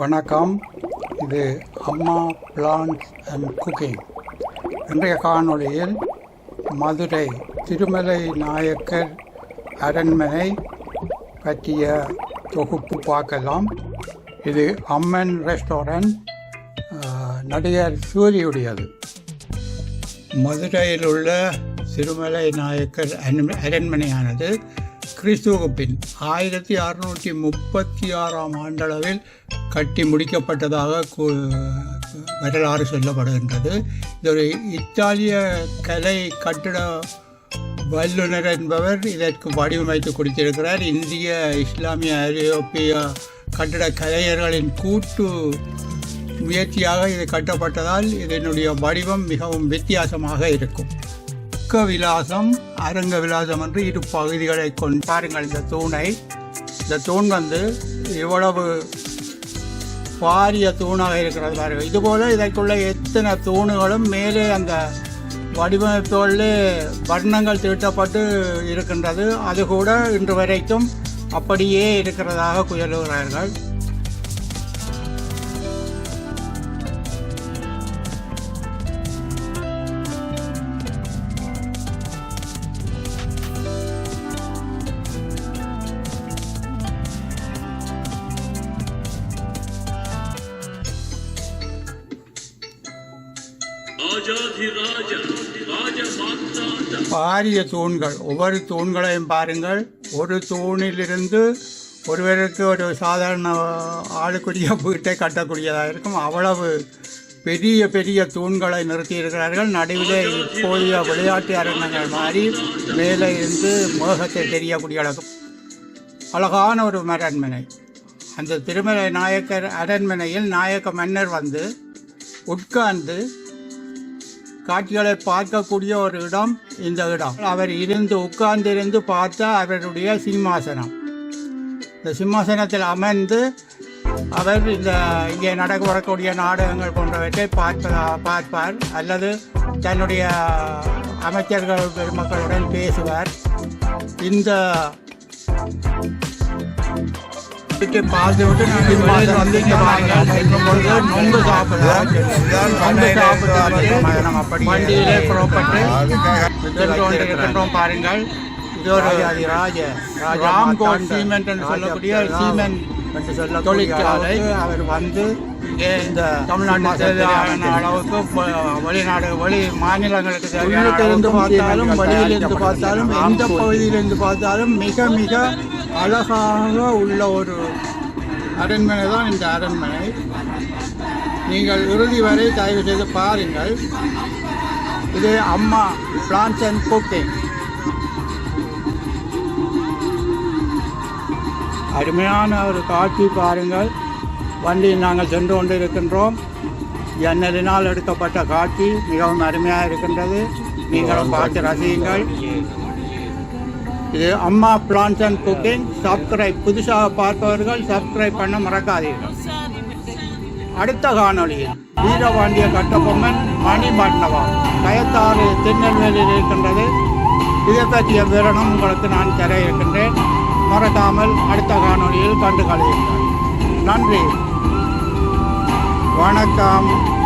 வணக்கம். இது அம்மா பிளான்ஸ் அண்ட் குக்கிங். இன்றைய காணொளியில் மதுரை திருமலை நாயக்கர் அரண்மனை பற்றிய தொகுப்பு பார்க்கலாம். இது அம்மன் ரெஸ்டாரண்ட் நடிகர் சூரியுடையது. மதுரையில் உள்ள திருமலை நாயக்கர் அரண்மனையானது கிறிஸ்துவுக்கு பின் ஆயிரத்தி அறுநூற்றி முப்பத்தி ஆறாம் ஆண்டளவில் கட்டி முடிக்கப்பட்டதாக வரலாறு சொல்லப்படுகின்றது. இது ஒரு இத்தாலிய கலை கட்டிட வல்லுநர் என்பவர் இதற்கு வடிவமைத்து கொடுத்திருக்கிறார். இந்திய இஸ்லாமிய ஐரோப்பிய கட்டிட கலைஞர்களின் கூட்டு முயற்சியாக இது கட்டப்பட்டதால் இதனுடைய வடிவம் மிகவும் வித்தியாசமாக இருக்கும். பக்க விலாசம் அரங்க விலாசம் என்று இரு பகுதிகளை கொண்டு பாருங்கள் இந்த தூணை. இந்த தூண் வந்து இவ்வளவு பாரிய தூணாக இருக்கிறது பாருங்கள் இதுபோல் இதற்குள்ள எத்தனை தூணுகளும் மேலே அந்த வடிவமைப்புகளில் வர்ணங்கள் தீட்டப்பட்டு இருக்கின்றது. அது கூட இன்று வரைக்கும் அப்படியே இருக்கிறதாக குயலுகிறார்கள். பாரிய தூண்கள் ஒவ்வொரு தூண்களையும் பாருங்கள். ஒரு தூணிலிருந்து ஒருவருக்கு ஒரு சாதாரண ஆளுக்குரிய வீட்டை கட்டக்கூடியதாக இருக்கும். அவ்வளவு பெரிய பெரிய தூண்களை நிறுத்தியிருக்கிறார்கள். நடுவிலே இப்போதைய விளையாட்டு அரங்கங்கள் மாதிரி மேலே இருந்து மோகத்தை தெரியக்கூடிய அளவு அழகான ஒரு அரண்மனை. அந்த திருமலை நாயக்கர் அரண்மனையில் நாயக்க மன்னர் வந்து உட்கார்ந்து காட்சிகளை பார்க்கக்கூடிய ஒரு இடம் இந்த இடம். அவர் இருந்து உட்கார்ந்திருந்து பார்த்தா அவருடைய சிம்மாசனம். இந்த சிம்மாசனத்தில் அமர்ந்து அவர் இந்த இங்கே நடக்க வரக்கூடிய நாடகங்கள் போன்றவற்றை பார்ப்பதா பார்ப்பார். அல்லது தன்னுடைய அமைச்சர்கள் பெருமக்களுடன் பேசுவார். இந்த நொங்கு சாப்பிட்டு புறப்பட்டு சென்று கொண்டிருக்கின்றோம் பாருங்கள் இது ஒரு ராஜ ராம்கோட் சீமெண்ட் என்று சொல்லக்கூடிய சீமெண்ட் தொழிற்சாலை அவர் வந்து இங்கே இந்த தமிழ்நாட்டு தேவையான அளவுக்கு வெளிநாடு வெளி மாநிலங்களுக்கு தேவையான பார்த்தாலும் வெளியிலிருந்து பார்த்தாலும் எந்த பகுதியிலிருந்து பார்த்தாலும் மிக மிக அழகாக உள்ள ஒரு அரண்மனை தான் இந்த அரண்மனை. நீங்கள் இறுதி வரை தயவு செய்து பாருங்கள். இது அம்மா பிளான்ஸ் அண்ட் குக்கிங் அருமையான ஒரு காட்சி பாருங்கள். வண்டியில் நாங்கள் சென்று கொண்டு இருக்கின்றோம் ஜன்னலினால் எடுக்கப்பட்ட காட்சி மிகவும் அருமையாக இருக்கின்றது. நீங்களும் பார்த்து ரசியுங்கள். இது அம்மா பிளான்ஸ் அண்ட் குக்கிங் சப்ஸ்கிரைப் புதுசாக பார்ப்பவர்கள் சப்ஸ்கிரைப் பண்ண மறக்காதீர்கள். அடுத்த காணொளியில் வீரபாண்டிய கட்டபொம்மன் மணிமண்டபம். கயத்தாறு திருநெல்வேலியில் இருக்கின்றது. இதை பற்றிய விவரணம் உங்களுக்கு நான் தர இருக்கின்றேன். மறக்காமல் அடுத்த காணொளியில் கண்டு கழியுங்கள். நன்றி. வணக்கம்.